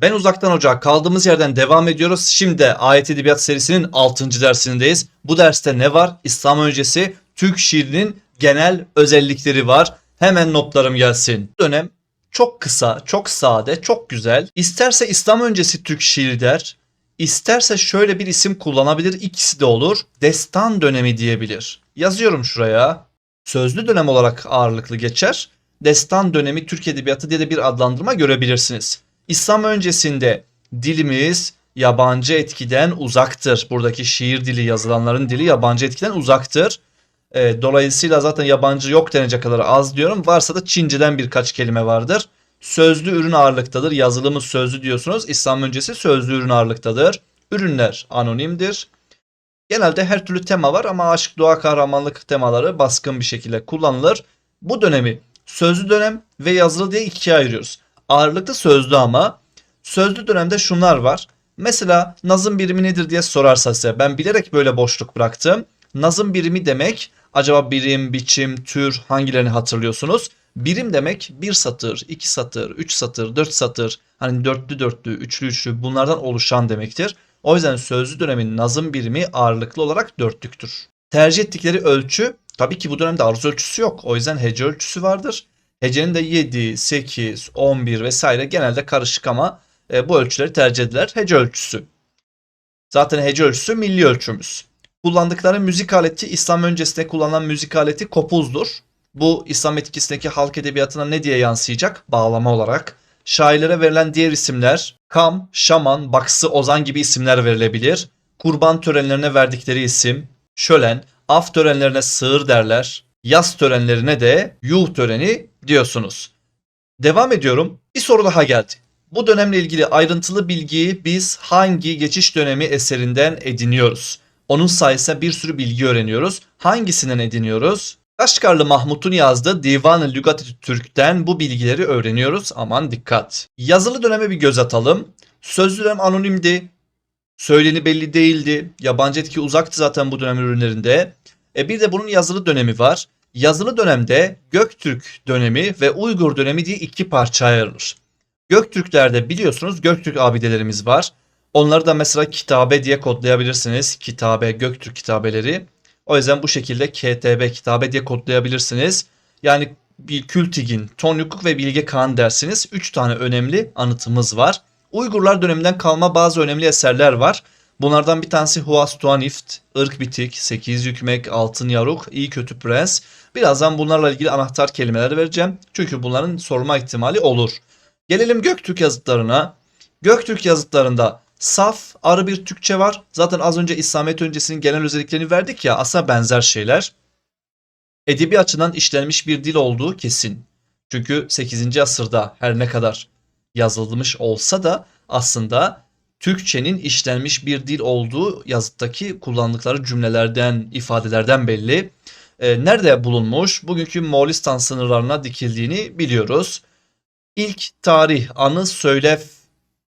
Ben Uzaktan Ocağa kaldığımız yerden devam ediyoruz. Şimdi Ayet Edebiyat serisinin 6. dersindeyiz. Bu derste ne var? İslam öncesi Türk şiirinin genel özellikleri var. Hemen notlarım gelsin. Dönem çok kısa, çok sade, çok güzel. İsterse İslam öncesi Türk şiiri der. İsterse şöyle bir isim kullanabilir. İkisi de olur. Destan dönemi diyebilir. Yazıyorum şuraya. Sözlü dönem olarak ağırlıklı geçer. Destan dönemi Türk Edebiyatı diye de bir adlandırma görebilirsiniz. İslam öncesinde dilimiz yabancı etkiden uzaktır. Buradaki şiir dili yazılanların dili yabancı etkiden uzaktır. E, dolayısıyla zaten yabancı yok denecek kadar az diyorum. Varsa da Çince'den birkaç kelime vardır. Sözlü ürün ağırlıktadır. Yazılımı sözlü diyorsunuz. İslam öncesi sözlü ürün ağırlıktadır. Ürünler anonimdir. Genelde her türlü tema var ama aşk, doğa, kahramanlık temaları baskın bir şekilde kullanılır. Bu dönemi sözlü dönem ve yazılı diye ikiye ayırıyoruz. Ağırlıklı sözlü ama sözlü dönemde şunlar var. Mesela nazım birimi nedir diye sorarsa size ben bilerek böyle boşluk bıraktım. Nazım birimi demek acaba birim, biçim, tür hangilerini hatırlıyorsunuz? Birim demek bir satır, iki satır, üç satır, dört satır, hani dörtlü dörtlü, üçlü üçlü bunlardan oluşan demektir. O yüzden sözlü dönemin nazım birimi ağırlıklı olarak dörtlüktür. Tercih ettikleri ölçü tabii ki bu dönemde aruz ölçüsü yok. O yüzden hece ölçüsü vardır. Hecenin de 7, 8, 11 vesaire genelde karışık ama e, bu ölçüleri tercih edilir. Hece ölçüsü. Zaten hece ölçüsü milli ölçümüz. Kullandıkları müzik aleti İslam öncesinde kullanılan müzik aleti kopuzdur. Bu İslam etkisindeki halk edebiyatına ne diye yansıyacak? Bağlama olarak. Şairlere verilen diğer isimler Kam, Şaman, Baksı, Ozan gibi isimler verilebilir. Kurban törenlerine verdikleri isim Şölen, af törenlerine sığır derler. Yaz törenlerine de yuh töreni diyorsunuz. Devam ediyorum. Bir soru daha geldi. Bu dönemle ilgili ayrıntılı bilgiyi biz hangi geçiş dönemi eserinden ediniyoruz? Onun sayesinde bir sürü bilgi öğreniyoruz. Hangisinden ediniyoruz? Kaşgarlı Mahmut'un yazdığı Divan-ı Lügat-ı Türk'ten bu bilgileri öğreniyoruz. Aman dikkat. Yazılı döneme bir göz atalım. Sözlü dönem anonimdi. Söyleni belli değildi. Yabancı etki uzaktı zaten bu dönem ürünlerinde. E bir de bunun yazılı dönemi var. Yazılı dönemde Göktürk dönemi ve Uygur dönemi diye iki parçaya ayrılır. Göktürklerde biliyorsunuz Göktürk abidelerimiz var. Onları da mesela kitabe diye kodlayabilirsiniz. Kitabe, Göktürk kitabeleri. O yüzden bu şekilde KTB kitabe diye kodlayabilirsiniz. Yani Kültigin, Tonyukuk ve Bilge Kağan dersiniz. 3 tane önemli anıtımız var. Uygurlar döneminden kalma bazı önemli eserler var. Bunlardan bir tanesi Huas Tuanift, Irk Bitik, Sekiz Yükmek, Altın Yaruk, İyi Kötü Prens. Birazdan bunlarla ilgili anahtar kelimeler vereceğim. Çünkü bunların sorma ihtimali olur. Gelelim Göktürk yazıtlarına. Göktürk yazıtlarında saf, arı bir Türkçe var. Zaten az önce İslamiyet öncesinin genel özelliklerini verdik ya aslında benzer şeyler. Edebi açıdan işlenmiş bir dil olduğu kesin. Çünkü 8. asırda her ne kadar yazılmış olsa da aslında Türkçenin işlenmiş bir dil olduğu yazıttaki kullandıkları cümlelerden, ifadelerden belli. Ee, nerede bulunmuş? Bugünkü Moğolistan sınırlarına dikildiğini biliyoruz. İlk tarih, anı, söylev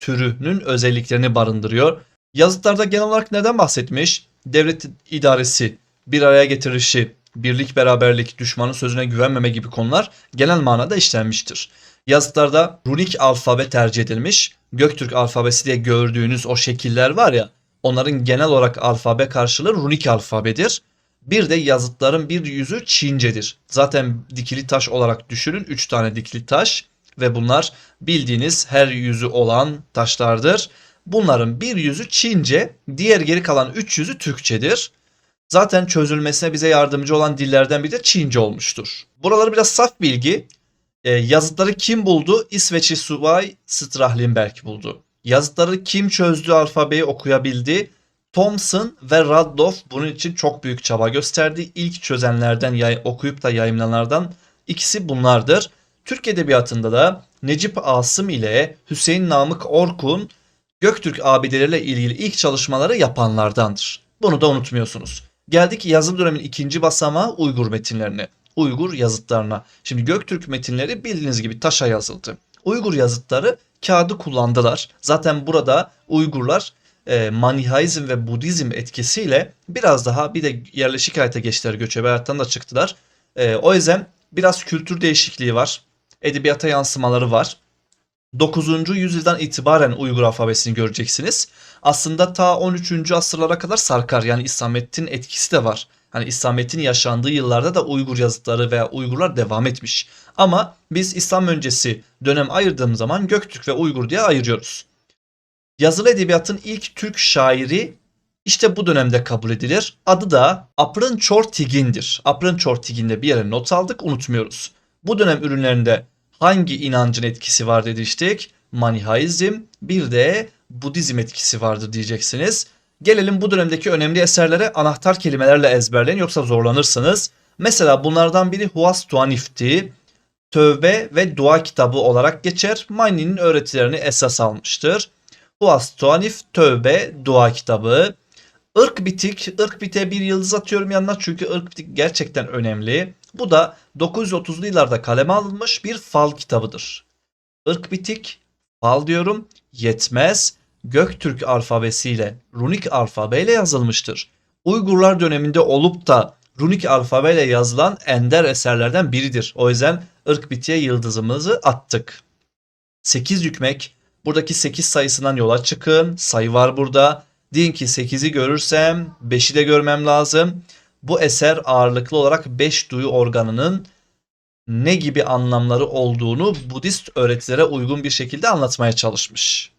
türünün özelliklerini barındırıyor. Yazıtlarda genel olarak neden bahsetmiş? Devlet idaresi, bir araya getirişi, birlik beraberlik, düşmanın sözüne güvenmeme gibi konular genel manada işlenmiştir. Yazıtlarda runik alfabe tercih edilmiş. Göktürk alfabesi diye gördüğünüz o şekiller var ya onların genel olarak alfabe karşılığı runik alfabedir. Bir de yazıtların bir yüzü Çincedir. Zaten dikili taş olarak düşünün 3 tane dikili taş ve bunlar bildiğiniz her yüzü olan taşlardır. Bunların bir yüzü Çince, diğer geri kalan 3 yüzü Türkçedir. Zaten çözülmesine bize yardımcı olan dillerden biri de Çince olmuştur. Buraları biraz saf bilgi. E, yazıtları kim buldu? İsveçli subay Strahlenberg buldu. Yazıtları kim çözdü alfabeyi okuyabildi? Thomson ve Radloff bunun için çok büyük çaba gösterdi. İlk çözenlerden yay- okuyup da yayınlananlardan ikisi bunlardır. Türk Edebiyatı'nda da Necip Asım ile Hüseyin Namık Orkun Göktürk abideleriyle ilgili ilk çalışmaları yapanlardandır. Bunu da unutmuyorsunuz. Geldik yazım dönemin ikinci basamağı Uygur metinlerine. Uygur yazıtlarına. Şimdi Göktürk metinleri bildiğiniz gibi taşa yazıldı. Uygur yazıtları kağıdı kullandılar. Zaten burada Uygurlar e, Manihaizm ve Budizm etkisiyle biraz daha bir de yerleşik hayata geçtiler. Göçebe hayattan da çıktılar. E, o yüzden biraz kültür değişikliği var. Edebiyata yansımaları var. 9. yüzyıldan itibaren Uygur alfabesini göreceksiniz. Aslında ta 13. asırlara kadar sarkar. Yani İslamiyet'in etkisi de var. Hani İslamiyet'in yaşandığı yıllarda da Uygur yazıtları veya Uygurlar devam etmiş. Ama biz İslam öncesi dönem ayırdığımız zaman Göktürk ve Uygur diye ayırıyoruz. Yazılı edebiyatın ilk Türk şairi işte bu dönemde kabul edilir. Adı da Aprın Çortigin'dir. Aprın Çortigin'de bir yere not aldık unutmuyoruz. Bu dönem ürünlerinde hangi inancın etkisi var demiştik? Manihaizm bir de Budizm etkisi vardır diyeceksiniz. Gelelim bu dönemdeki önemli eserlere anahtar kelimelerle ezberleyin yoksa zorlanırsınız. Mesela bunlardan biri Huas Tuanif'ti. Tövbe ve dua kitabı olarak geçer. Mani'nin öğretilerini esas almıştır. Huas Tuanif, Tövbe, dua kitabı. Irk bitik, ırk bite bir yıldız atıyorum yanına çünkü ırk bitik gerçekten önemli. Bu da 930'lu yıllarda kaleme alınmış bir fal kitabıdır. Irk bitik, fal diyorum, yetmez, Göktürk alfabesiyle, runik alfabeyle yazılmıştır. Uygurlar döneminde olup da runik alfabeyle yazılan ender eserlerden biridir. O yüzden ırk bitiye yıldızımızı attık. 8 yükmek, buradaki 8 sayısından yola çıkın, sayı var burada. Deyin ki 8'i görürsem 5'i de görmem lazım. Bu eser ağırlıklı olarak 5 duyu organının ne gibi anlamları olduğunu Budist öğretilere uygun bir şekilde anlatmaya çalışmış.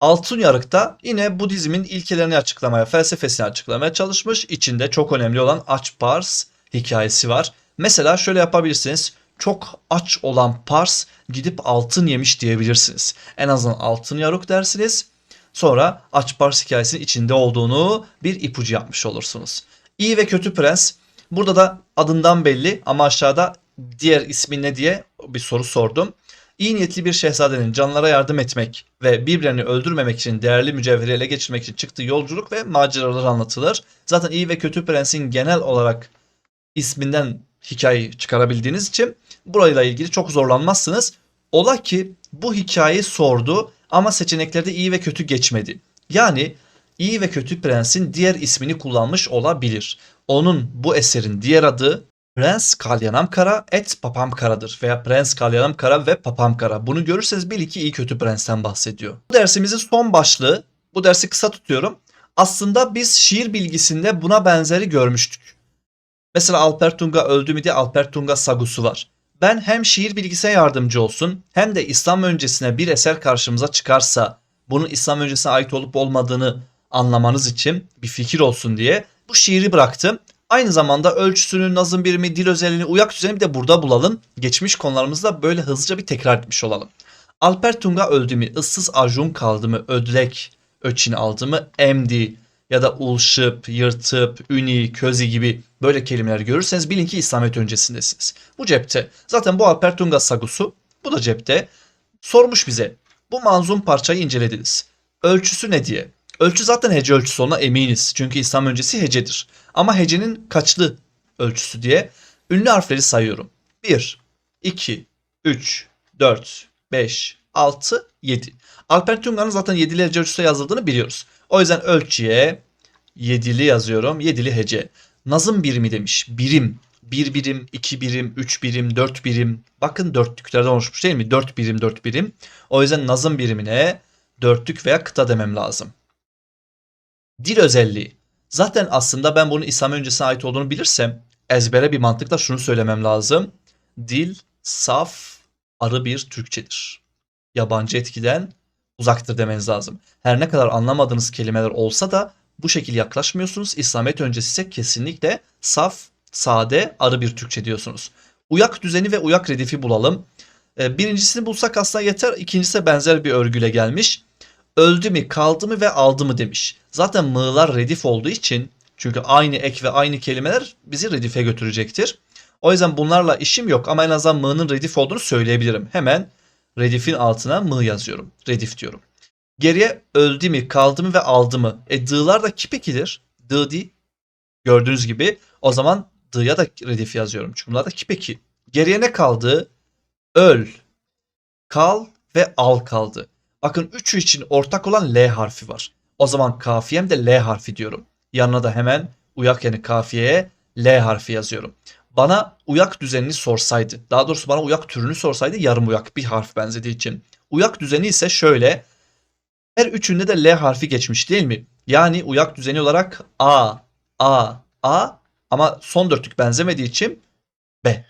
Altın Yarık'ta yine Budizmin ilkelerini açıklamaya, felsefesini açıklamaya çalışmış. İçinde çok önemli olan aç pars hikayesi var. Mesela şöyle yapabilirsiniz. Çok aç olan pars gidip altın yemiş diyebilirsiniz. En azından altın yarık dersiniz. Sonra aç pars hikayesinin içinde olduğunu bir ipucu yapmış olursunuz. İyi ve kötü prens. Burada da adından belli ama aşağıda diğer ismi ne diye bir soru sordum. İyi niyetli bir şehzadenin canlara yardım etmek ve birbirlerini öldürmemek için değerli mücevheri ele geçirmek için çıktığı yolculuk ve maceralar anlatılır. Zaten iyi ve kötü prensin genel olarak isminden hikaye çıkarabildiğiniz için burayla ilgili çok zorlanmazsınız. Ola ki bu hikayeyi sordu ama seçeneklerde iyi ve kötü geçmedi. Yani iyi ve kötü prensin diğer ismini kullanmış olabilir. Onun bu eserin diğer adı Prens Kalyanamkara et Papamkara'dır veya Prens Kalyanamkara ve Papamkara. Bunu görürseniz bil ki iyi kötü prensten bahsediyor. Bu dersimizin son başlığı, bu dersi kısa tutuyorum. Aslında biz şiir bilgisinde buna benzeri görmüştük. Mesela Alper Tunga öldü mü diye Alper Tunga sagusu var. Ben hem şiir bilgisine yardımcı olsun hem de İslam öncesine bir eser karşımıza çıkarsa bunun İslam öncesine ait olup olmadığını anlamanız için bir fikir olsun diye bu şiiri bıraktım. Aynı zamanda ölçüsünü, nazım birimi, dil özelliğini, uyak düzeni bir de burada bulalım. Geçmiş konularımızda böyle hızlıca bir tekrar etmiş olalım. Alper Tunga öldü mü, ıssız ajun kaldı mı, ödlek, öçin aldı mı, emdi ya da ulşıp, yırtıp, üni, közi gibi böyle kelimeler görürseniz bilin ki İslamiyet öncesindesiniz. Bu cepte. Zaten bu Alper Tunga sagusu bu da cepte. Sormuş bize bu manzum parçayı incelediniz. Ölçüsü ne diye. Ölçü zaten hece ölçüsü ona eminiz. Çünkü İslam öncesi hecedir. Ama hecenin kaçlı ölçüsü diye ünlü harfleri sayıyorum. 1, 2, 3, 4, 5, 6, 7. Alper Tunga'nın zaten 7'li hece ölçüsü yazıldığını biliyoruz. O yüzden ölçüye 7'li yazıyorum. 7'li hece. Nazım birimi demiş. Birim. 1 birim, 2 birim, 3 birim, 4 birim. Bakın dörtlüklerden oluşmuş değil mi? 4 birim, 4 birim. O yüzden nazım birimine dörtlük veya kıta demem lazım. Dil özelliği. Zaten aslında ben bunun İslam öncesine ait olduğunu bilirsem ezbere bir mantıkla şunu söylemem lazım. Dil saf, arı bir Türkçedir. Yabancı etkiden uzaktır demeniz lazım. Her ne kadar anlamadığınız kelimeler olsa da bu şekil yaklaşmıyorsunuz. İslamiyet öncesi ise kesinlikle saf, sade, arı bir Türkçe diyorsunuz. Uyak düzeni ve uyak redifi bulalım. Ee, birincisini bulsak aslında yeter. İkincisi benzer bir örgüyle gelmiş. Öldü mü, kaldı mı ve aldı mı demiş. Zaten mığlar redif olduğu için çünkü aynı ek ve aynı kelimeler bizi redife götürecektir. O yüzden bunlarla işim yok ama en azından mığın redif olduğunu söyleyebilirim. Hemen redifin altına mı yazıyorum. Redif diyorum. Geriye öldü mü, kaldı mı ve aldı mı? E dığlar da kipekidir. Dı di. Gördüğünüz gibi o zaman dı'ya da redif yazıyorum. Çünkü bunlar da kipeki. Geriye ne kaldı? Öl, kal ve al kaldı. Bakın üçü için ortak olan L harfi var. O zaman kafiyem de L harfi diyorum. Yanına da hemen uyak yani kafiyeye L harfi yazıyorum. bana uyak düzenini sorsaydı, daha doğrusu bana uyak türünü sorsaydı yarım uyak bir harf benzediği için. Uyak düzeni ise şöyle. Her üçünde de L harfi geçmiş değil mi? Yani uyak düzeni olarak A, A, A ama son dörtlük benzemediği için B.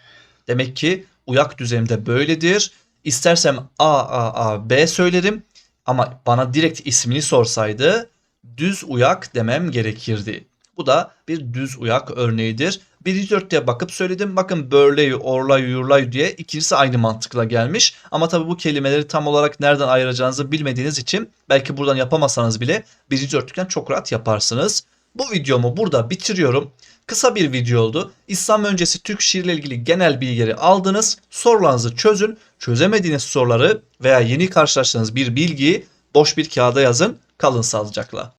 Demek ki uyak düzenimde böyledir. İstersem A, A, A, B söylerim ama bana direkt ismini sorsaydı düz uyak demem gerekirdi. Bu da bir düz uyak örneğidir. Birinci dörtlüğe bakıp söyledim. Bakın börleyi, orlayı, yurlayı diye ikisi aynı mantıkla gelmiş. Ama tabii bu kelimeleri tam olarak nereden ayıracağınızı bilmediğiniz için belki buradan yapamasanız bile birinci dörtlükten çok rahat yaparsınız. Bu videomu burada bitiriyorum. Kısa bir video oldu. İslam öncesi Türk şiirle ilgili genel bilgileri aldınız. Sorularınızı çözün. Çözemediğiniz soruları veya yeni karşılaştığınız bir bilgiyi boş bir kağıda yazın. Kalın sağlıcakla.